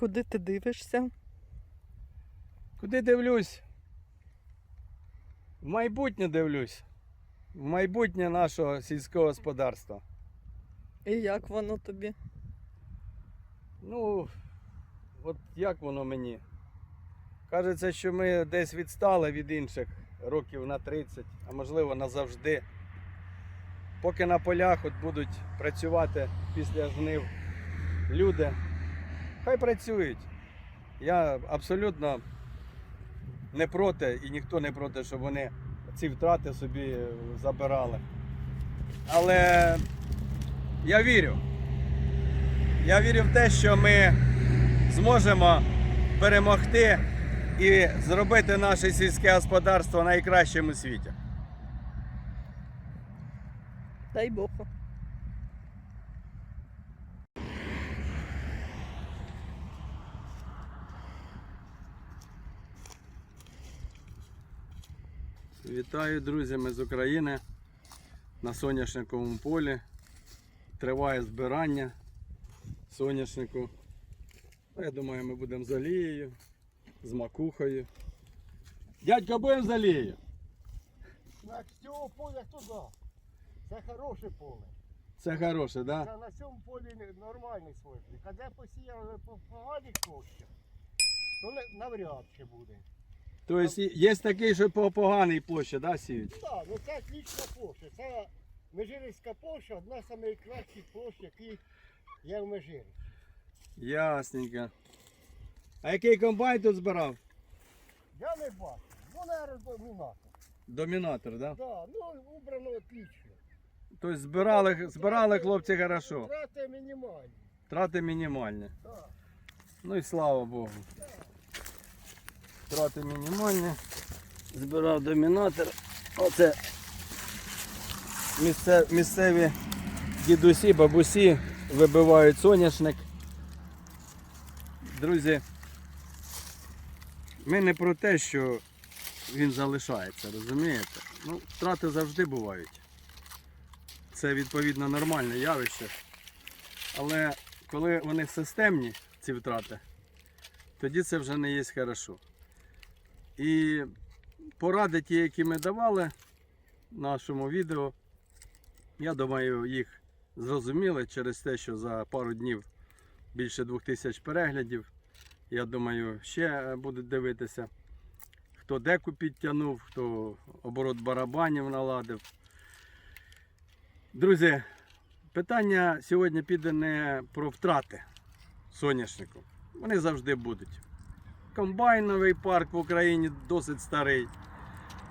Куди ти дивишся? Куди дивлюсь? В майбутнє дивлюсь. В майбутнє нашого сільського господарства. І як воно тобі? Ну, от як воно мені? Кажеться, що ми десь відстали від інших років на 30, а можливо назавжди. Поки на полях от будуть працювати після жнив люди, хай працюють. Я абсолютно не проти і ніхто не проти, щоб вони ці втрати собі забирали. Але я вірю. Я вірю в те, що ми зможемо перемогти і зробити наше сільське господарство найкращим у світі. Дай Бог. Вітаю, друзі, ми з України на соняшниковому полі. Триває збирання соняшнику. Ну, Я думаю, ми будемо з олією, з макухою. Дядько, будемо з олією. На цього поля туди. Це хороше поле. Це хороше, так? Да? На цьому полі нормальний соняшник. А де посіяли по поганій площі, то навряд чи буде. Тобто є такий, що по поганій площі, да, сіють? Так, ну це отлічна площа. Це Межирівська площа, одна з найкращих площ, які є в Межирі. Ясненько. А який комбайн тут збирав? Я не бачу. Ну, наверное, домінатор. Домінатор, так? Да? Да, ну убрано отлично. Тобто збирали, збирали хлопці хорошо. Втрати мінімальні. Трати мінімальні. Так. Ну і слава Богу. Трати мінімальні. Збирав домінатор. Оце місцеві дідусі, бабусі вибивають соняшник. Друзі, ми не про те, що він залишається, розумієте? Ну, втрати завжди бувають. Це відповідно нормальне явище. Але коли вони системні, ці втрати, тоді це вже не є хорошо. І поради ті, які ми давали в нашому відео, я думаю, їх зрозуміли через те, що за пару днів більше двох тисяч переглядів. Я думаю, ще будуть дивитися, хто деку підтягнув, хто оборот барабанів наладив. Друзі, Питання сьогодні піде не про втрати соняшнику. Вони завжди будуть. Комбайновий парк в Україні досить старий.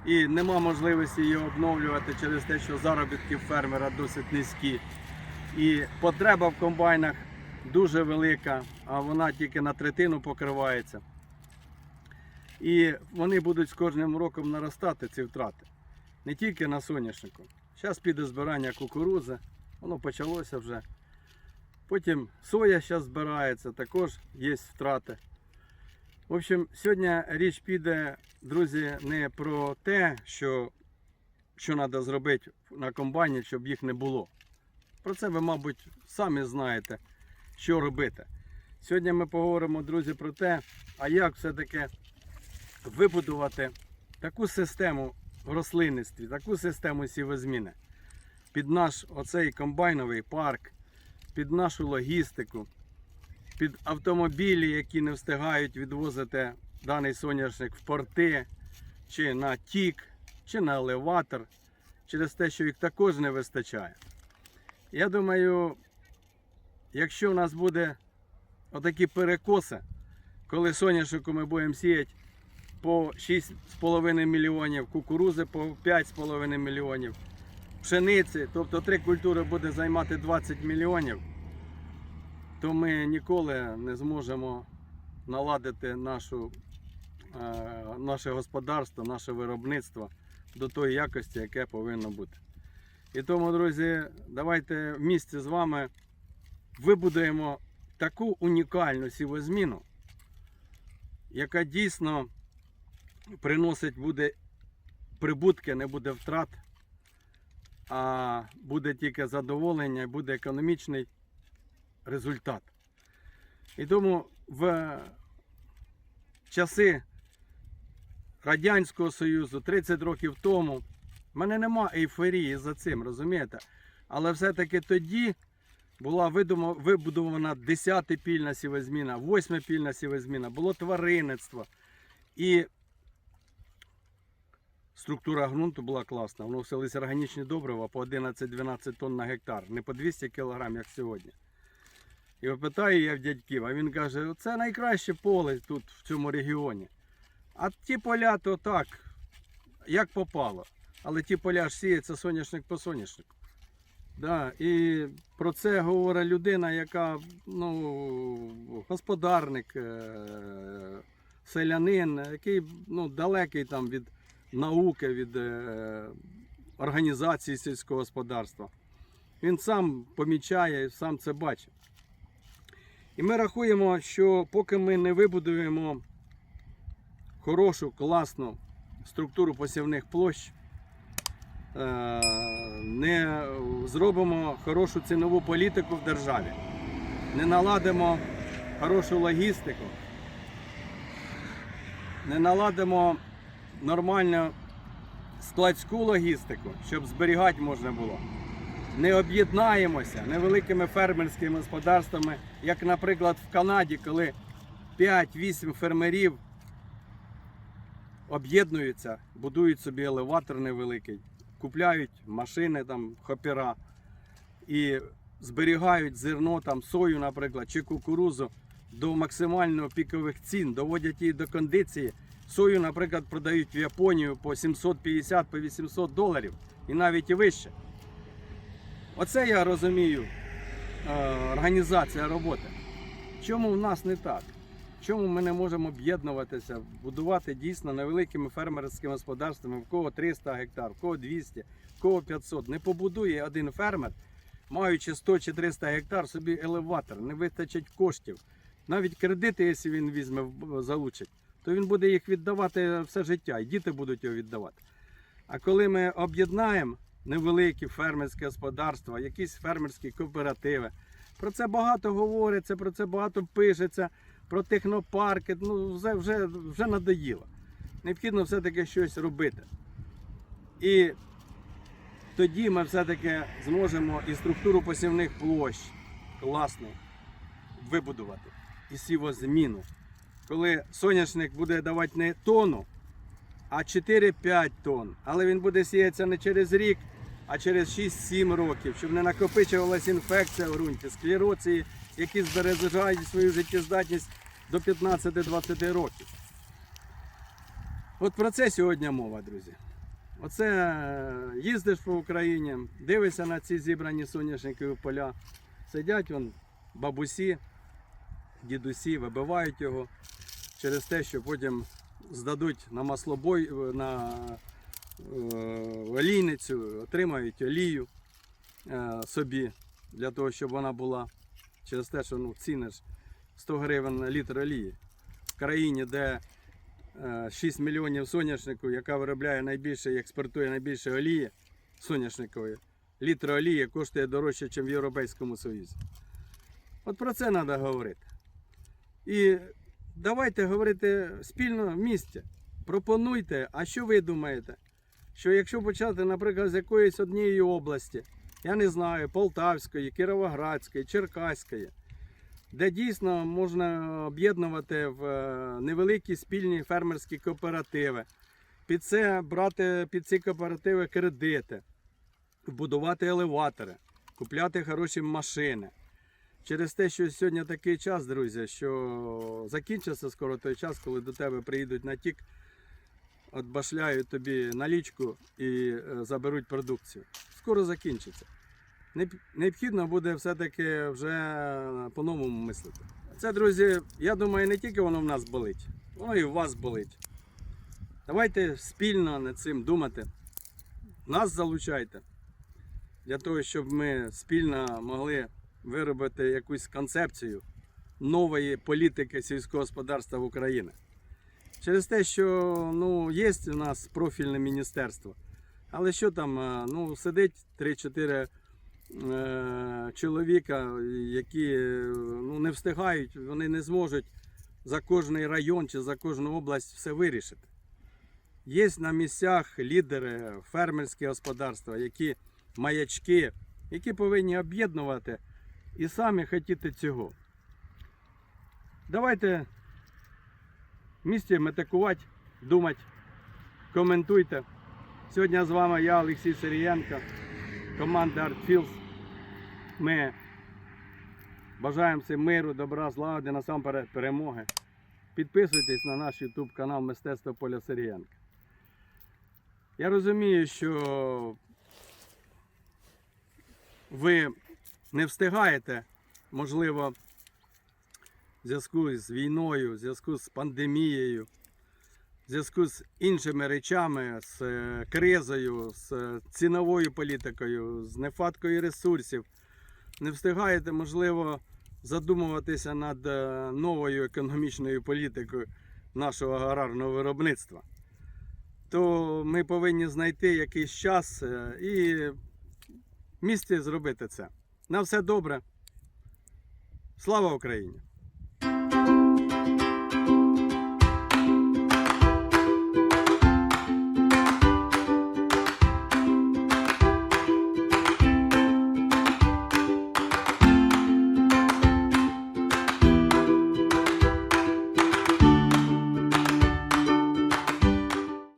І нема можливості його обновлювати через те, що заробітки фермера досить низькі. І потреба в комбайнах дуже велика, а вона тільки на третину покривається. І вони будуть з кожним роком наростати ці втрати. Не тільки на соняшнику. Зараз піде збирання кукурузи. Воно почалося вже. Потім соя зараз збирається, також є втрати. В общем, сьогодні річ піде, друзі, не про те, що, що треба зробити на комбайні, щоб їх не було. Про це ви, мабуть, самі знаєте, що робити. Сьогодні ми поговоримо, друзі, про те, а як все-таки вибудувати таку систему в рослинництві, таку систему сівозміни під наш оцей комбайновий парк, під нашу логістику, під автомобілі, які не встигають відвозити даний соняшник в порти, чи на тік, чи на елеватор, через те, що їх також не вистачає. Я думаю, якщо в нас буде отакі перекоси, коли соняшнику ми будемо сіяти по 6,5 мільйонів, кукурузи по 5,5 мільйонів, пшениці, тобто три культури буде займати 20 мільйонів, то ми ніколи не зможемо наладити нашу, е, наше господарство, наше виробництво до тої якості, яке повинно бути. І тому, друзі, давайте в місті з вами вибудуємо таку унікальну сівозміну, яка дійсно приносить буде прибутки, не буде втрат а буде тільки задоволення, буде економічний результат. І тому в часи Радянського Союзу 30 років тому. В мене нема ейфорії за цим, розумієте? Але все-таки тоді була вибудована 10 пільна сівозміна, 8 пільна сівозміна, було тваринництво. І структура ґрунту була класна. Вносились органічні добрива по 11-12 тонн на гектар, не по 200 кг, як сьогодні. І питаю я в дядьків, а він каже, це найкраще поле тут, в цьому регіоні. А ті поля то так, як попало. Але ті поля ж сіється соняшник по соняшнику. Да, і про це говорить людина, яка ну, господарник, е, селянин, який ну, далекий там від науки, від е, організації сільського господарства. Він сам помічає, сам це бачить. І ми рахуємо, що поки ми не вибудуємо хорошу, класну структуру посівних площ, е, не зробимо хорошу цінову політику в державі, не наладимо хорошу логістику, не наладимо нормальну складську логістику, щоб зберігати можна було. Не об'єднаємося невеликими фермерськими господарствами, як, наприклад, в Канаді, коли 5-8 фермерів об'єднуються, будують собі елеватор невеликий, купляють машини, там, хопера і зберігають зерно, там, сою, наприклад, чи кукурузу до максимально пікових цін, доводять її до кондиції. Сою, наприклад, продають в Японію по 750-800 доларів і навіть і вище. Оце я розумію е, організація роботи. Чому в нас не так? Чому ми не можемо об'єднуватися, будувати дійсно невеликими фермерськими господарствами, в кого 300 гектар, в кого 200, в кого 500. Не побудує один фермер, маючи 100 чи 300 гектар, собі елеватор, не вистачить коштів. Навіть кредити, якщо він візьме, залучить, то він буде їх віддавати все життя, і діти будуть його віддавати. А коли ми об'єднаємо невеликі фермерські господарства, якісь фермерські кооперативи, про це багато говориться, про це багато пишеться, про технопарки, ну вже, вже, вже надоїло. Необхідно все-таки щось робити. І тоді ми все-таки зможемо і структуру посівних площ класно вибудувати, і сівозміну. Коли соняшник буде давати не тонну, а 4-5 тонн. Але він буде сіятися не через рік, а через 6-7 років, щоб не накопичувалася інфекція в ґрунті, склероції, які збережають свою життєздатність до 15-20 років. От про це сьогодні мова, друзі. Оце е, їздиш по Україні, дивишся на ці зібрані соняшникові поля. Сидять вон бабусі, дідусі, вибивають його через те, що потім здадуть на маслобой, на олійницю, отримають олію е, собі для того, щоб вона була через те, що ну, ціни ж 100 гривень на літр олії. В країні, де е, 6 мільйонів соняшнику, яка виробляє найбільше і експортує найбільше олії соняшникової, літр олії коштує дорожче, ніж в Європейському Союзі. От про це треба говорити. І давайте говорити спільно в місті. Пропонуйте, а що ви думаєте? Що якщо почати, наприклад, з якоїсь однієї області, я не знаю, Полтавської, Кіровоградської, Черкаської, де дійсно можна об'єднувати в е, невеликі спільні фермерські кооперативи, під це брати під ці кооперативи кредити, будувати елеватори, купляти хороші машини. Через те, що сьогодні такий час, друзі, що закінчиться скоро той час, коли до тебе приїдуть на тік, отбашляють тобі налічку і е, заберуть продукцію. Скоро закінчиться. Необхідно буде все-таки вже по-новому мислити. Це, друзі, я думаю, не тільки воно в нас болить, воно і в вас болить. Давайте спільно над цим думати. Нас залучайте для того, щоб ми спільно могли виробити якусь концепцію нової політики сільського господарства в Україні. Через те, що ну, є у нас профільне міністерство, але що там, е, ну, сидить 3-4 е, чоловіка, які е, ну, не встигають, вони не зможуть за кожний район чи за кожну область все вирішити. Є на місцях лідери, фермерські господарства, які маячки, які повинні об'єднувати і самі хотіти цього. Давайте місті метикувати, думати, коментуйте. Сьогодні з вами я, Олексій Сирієнко, команда ArtFields. Ми бажаємо всім миру, добра, злагоди, насамперед перемоги. Підписуйтесь на наш YouTube канал Мистецтво Поля Сирієнка. Я розумію, що ви не встигаєте, можливо, в зв'язку з війною, в зв'язку з пандемією, в зв'язку з іншими речами, з е, кризою, з е, ціновою політикою, з нефаткою ресурсів, не встигаєте, можливо, задумуватися над е, новою економічною політикою нашого аграрного виробництва. То ми повинні знайти якийсь час і в місті зробити це. На все добре. Слава Україні!